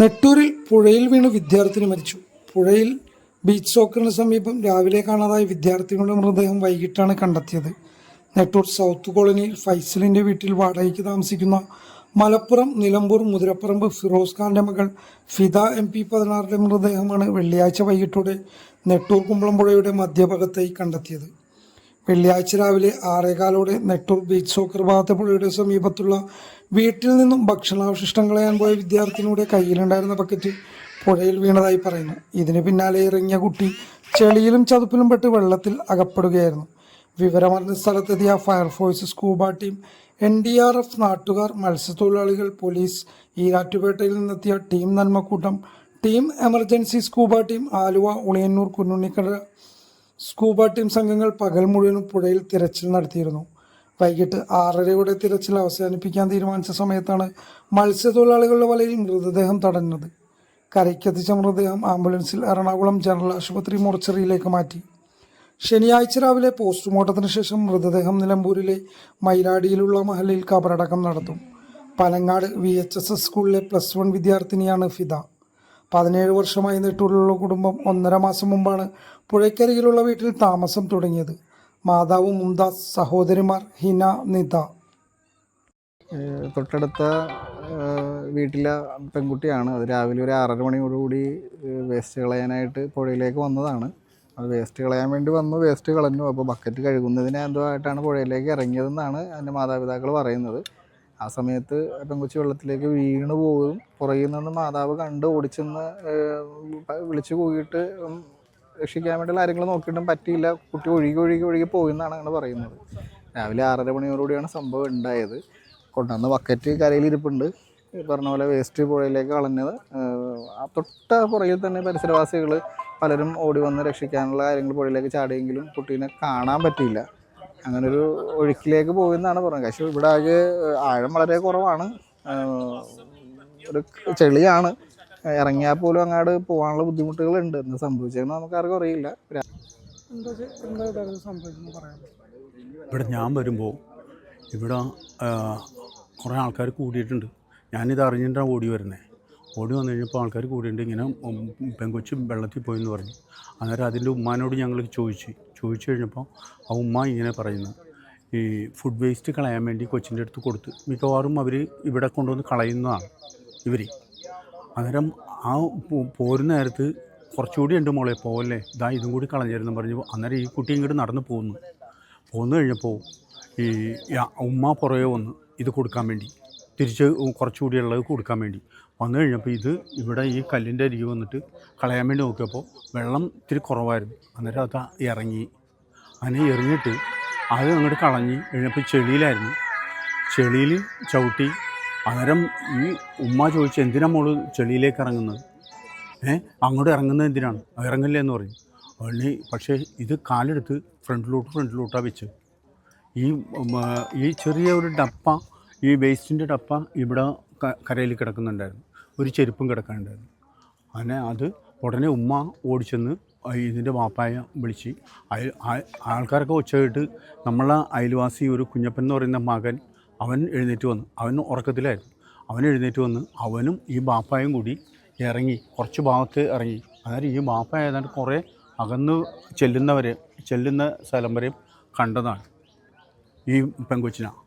നെട്ടൂരിൽ പുഴയിൽ വീണ് വിദ്യാർത്ഥിനി മരിച്ചു. പുഴയിൽ ബീച്ച് സോക്കറിന് സമീപം രാവിലെ കാണാതായ വിദ്യാർത്ഥികളുടെ മൃതദേഹം വൈകിട്ടാണ് കണ്ടെത്തിയത്. നെട്ടൂർ സൗത്ത് കോളനിയിൽ ഫൈസലിന്റെ വീട്ടിൽ വാടകയ്ക്ക് താമസിക്കുന്ന മലപ്പുറം നിലമ്പൂർ മുതിരപ്പറമ്പ് ഫിറോസ് ഖാന്റെ മകൾ ഫിദ എം പി പതിനാറിന്റെ മൃതദേഹമാണ് വെള്ളിയാഴ്ച വൈകിട്ടോടെ നെട്ടൂർ കുമ്പളം പുഴയുടെ മധ്യഭാഗത്തായി കണ്ടെത്തിയത്. വെള്ളിയാഴ്ച രാവിലെ ആറേകാലോടെ നെട്ടൂർ ബീച്ച് സോക്കർ ഭാഗത്തെ സമീപത്തുള്ള വീട്ടിൽ നിന്നും ഭക്ഷണാവശിഷ്ടം കളയാൻ പോയ വിദ്യാർത്ഥിനിയുടെ കയ്യിലുണ്ടായിരുന്ന പക്കറ്റ് പുഴയിൽ വീണതായി പറയുന്നു. ഇതിന് പിന്നാലെ ഇറങ്ങിയ കുട്ടി ചെളിയിലും ചതുപ്പിലും പെട്ട് വെള്ളത്തിൽ അകപ്പെടുകയായിരുന്നു. വിവരമറിഞ്ഞ സ്ഥലത്തെത്തിയ fire force scuba team N D R F നാട്ടുകാർ മത്സ്യത്തൊഴിലാളികൾ പോലീസ് ഈരാറ്റുപേട്ടയിൽ നിന്നെത്തിയ team Nanmakkoottam team emergency scuba team Aluva Uliyannoor Kunnunnikkada scuba team സംഘങ്ങൾ പകൽ മുഴുവനും പുഴയിൽ തിരച്ചിൽ നടത്തിയിരുന്നു. വൈകിട്ട് ആറരയോടെ തിരച്ചിൽ അവസാനിപ്പിക്കാൻ തീരുമാനിച്ച സമയത്താണ് മത്സ്യത്തൊഴിലാളികളുടെ വലയിൽ മൃതദേഹം തടഞ്ഞത്. കരയ്ക്കെത്തിച്ച മൃതദേഹം ആംബുലൻസിൽ എറണാകുളം ജനറൽ ആശുപത്രി മോർച്ചറിയിലേക്ക് മാറ്റി. ശനിയാഴ്ച രാവിലെ പോസ്റ്റ്മോർട്ടത്തിന് ശേഷം മൃതദേഹം നിലമ്പൂരിലെ മൈലാടിയിലുള്ള മഹലിൽ കബറടക്കം നടത്തും. Panangad V H S S സ്കൂളിലെ പ്ലസ് വൺ വിദ്യാർത്ഥിനിയാണ് ഫിദ. പതിനേഴ് വർഷമായി നീട്ടുള്ള കുടുംബം ഒന്നര മാസം മുമ്പാണ് പുഴയ്ക്കരികിലുള്ള വീട്ടിൽ താമസം തുടങ്ങിയത്. മാതാവ് മുംതാസ് സഹോദരിമാർ ഹിന നിത. തൊട്ടടുത്ത വീട്ടിലെ പെൺകുട്ടിയാണ്. അത് രാവിലെ ഒരു ആറര മണിയോടുകൂടി വേസ്റ്റ് കളയാനായിട്ട് പുഴയിലേക്ക് വന്നതാണ്. അത് വേസ്റ്റ് കളയാൻ വേണ്ടി വന്നു വേസ്റ്റ് കളഞ്ഞു. അപ്പോൾ ബക്കറ്റ് കഴുകുന്നതിന് എന്തോ ആയിട്ടാണ് പുഴയിലേക്ക് ഇറങ്ങിയതെന്നാണ് എന്റെ മാതാപിതാക്കൾ പറയുന്നത്. ആ സമയത്ത് പെൺകുച്ചി വെള്ളത്തിലേക്ക് വീണ് പോകും പുറകിൽ നിന്ന് മാതാവ് കണ്ട് ഓടിച്ചെന്ന് വിളിച്ചു കൂകിയിട്ട് രക്ഷിക്കാൻ വേണ്ടിയുള്ള കാര്യങ്ങൾ നോക്കിയിട്ടും പറ്റിയില്ല. കുട്ടി ഒഴുകി ഒഴുകി ഒഴുകി എന്നാണ് അങ്ങനെ പറയുന്നത്. രാവിലെ ആറര മണിയോടുകൂടിയാണ് സംഭവം ഉണ്ടായത്. കൊണ്ടുവന്ന ബക്കറ്റ് കരയിൽ ഇരിപ്പുണ്ട്. പറഞ്ഞ പോലെ വേസ്റ്റ് പുഴയിലേക്ക് കളഞ്ഞത്. തൊട്ട പുറകിൽ തന്നെ പരിസരവാസികൾ പലരും ഓടി വന്ന് രക്ഷിക്കാനുള്ള കാര്യങ്ങൾ പുഴയിലേക്ക് ചാടിയെങ്കിലും കുട്ടീനെ കാണാൻ പറ്റിയില്ല. അങ്ങനെ ഒരു ഒഴുക്കിലേക്ക് പോകുന്നതാണ് പറഞ്ഞത്. പക്ഷേ ഇവിടെ ആകെ ആഴം വളരെ കുറവാണ്. ഒരു ചെളിയാണ്. ഇറങ്ങിയാൽ പോലും അങ്ങോട്ട് പോകാനുള്ള ബുദ്ധിമുട്ടുകളുണ്ട്. എന്ന് സംഭവിച്ചതെന്ന് നമുക്ക് ആർക്കും അറിയില്ല ഇവിടെ ഞാൻ വരുമ്പോൾ ഇവിടെ കുറേ ആൾക്കാർ കൂടിയിട്ടുണ്ട്. ഞാനിത് അറിഞ്ഞിട്ടാണ് ഓടി വരുന്നത് ഓടി വന്നു കഴിഞ്ഞപ്പോൾ ആൾക്കാർ കൂടിയുണ്ട് ഇങ്ങനെ പെങ്കൊച്ച് വെള്ളത്തിൽ പോയി എന്ന് പറഞ്ഞു. അന്നേരം അതിന്റെ ഉമ്മാനോട് ഞങ്ങൾ ചോദിച്ചു ചോദിച്ചു കഴിഞ്ഞപ്പോൾ ആ ഉമ്മ ഇങ്ങനെ പറയുന്നു. ഈ ഫുഡ് വേസ്റ്റ് കളയാൻ വേണ്ടി കൊച്ചിന്റെ അടുത്ത് കൊടുത്ത് മിക്കവാറും അവർ ഇവിടെ കൊണ്ടുവന്ന് കളയുന്നതാണ് ഇവർ. അന്നേരം ആ പോരുന്ന നേരത്ത് കുറച്ചുകൂടി ഉണ്ട് മോളെ പോവല്ലേ? ഇതാ ഇതും കൂടി കളഞ്ഞിരുന്നു പറഞ്ഞു. അന്നേരം ഈ കുട്ടി ഇങ്ങോട്ട് നടന്ന് പോകുന്നു പോന്നു കഴിഞ്ഞപ്പോൾ ഈ ഉമ്മ പുറകെ വന്ന് ഇത് കൊടുക്കാൻ വേണ്ടി. തിരിച്ച് കുറച്ചുകൂടി ഉള്ളത് കൊടുക്കാൻ വേണ്ടി. വന്നു കഴിഞ്ഞപ്പോൾ ഇത് ഇവിടെ ഈ കല്ലിന്റെ അരികെ വന്നിട്ട് കളയാൻ വേണ്ടി നോക്കിയപ്പോൾ വെള്ളം ഇത്തിരി കുറവായിരുന്നു. അന്നേരം അത് ഇറങ്ങി. അങ്ങനെ എറിഞ്ഞിട്ട് അത് അങ്ങോട്ട് കളഞ്ഞ് കഴിഞ്ഞപ്പോൾ ചെളിയിലായിരുന്നു. ചെളിയിൽ ചവിട്ടി. അന്നേരം ഈ ഉമ്മ ചോദിച്ചു എന്തിനാ മോൾ ചെളിയിലേക്ക് ഇറങ്ങുന്നത്? ഏ അങ്ങോട്ട് ഇറങ്ങുന്നത് എന്തിനാണ്? ഇറങ്ങില്ല എന്ന് പറഞ്ഞു. ഉടനെ പക്ഷേ ഇത് കാലെടുത്ത് ഫ്രണ്ടിലോട്ട് ഫ്രണ്ടിലോട്ടാണ് വെച്ച് ഈ ഈ ചെറിയ ഒരു ഡപ്പ ഈ വേസ്റ്റിന്റെ ടപ്പ ഇവിടെ കരയിൽ കിടക്കുന്നുണ്ടായിരുന്നു. ഒരു ചെരുപ്പും കിടക്കാനുണ്ടായിരുന്നു. അങ്ങനെ അത് ഉടനെ ഉമ്മ ഓടിച്ചെന്ന് ഇതിന്റെ വാപ്പായ വിളിച്ച് അയൽ ആൾക്കാരൊക്കെ ഒച്ചയിട്ട് നമ്മളെ അയൽവാസി ഒരു കുഞ്ഞപ്പൻ എന്ന് പറയുന്ന മകൻ അവൻ എഴുന്നേറ്റ് വന്നു. അവൻ ഉറക്കത്തിലായിരുന്നു. അവൻ എഴുന്നേറ്റ് വന്ന് അവനും ഈ ബാപ്പായും കൂടി ഇറങ്ങി കുറച്ച് ഭാഗത്ത് ഇറങ്ങി. അന്നേരം ഈ ബാപ്പ ഏതാണ്ട് കുറേ അകന്ന് ചെല്ലുന്നവരെ ചെല്ലുന്ന സ്ഥലം വരെയും കണ്ടതാണ് ഈ പെങ്കൊച്ചിനാണ്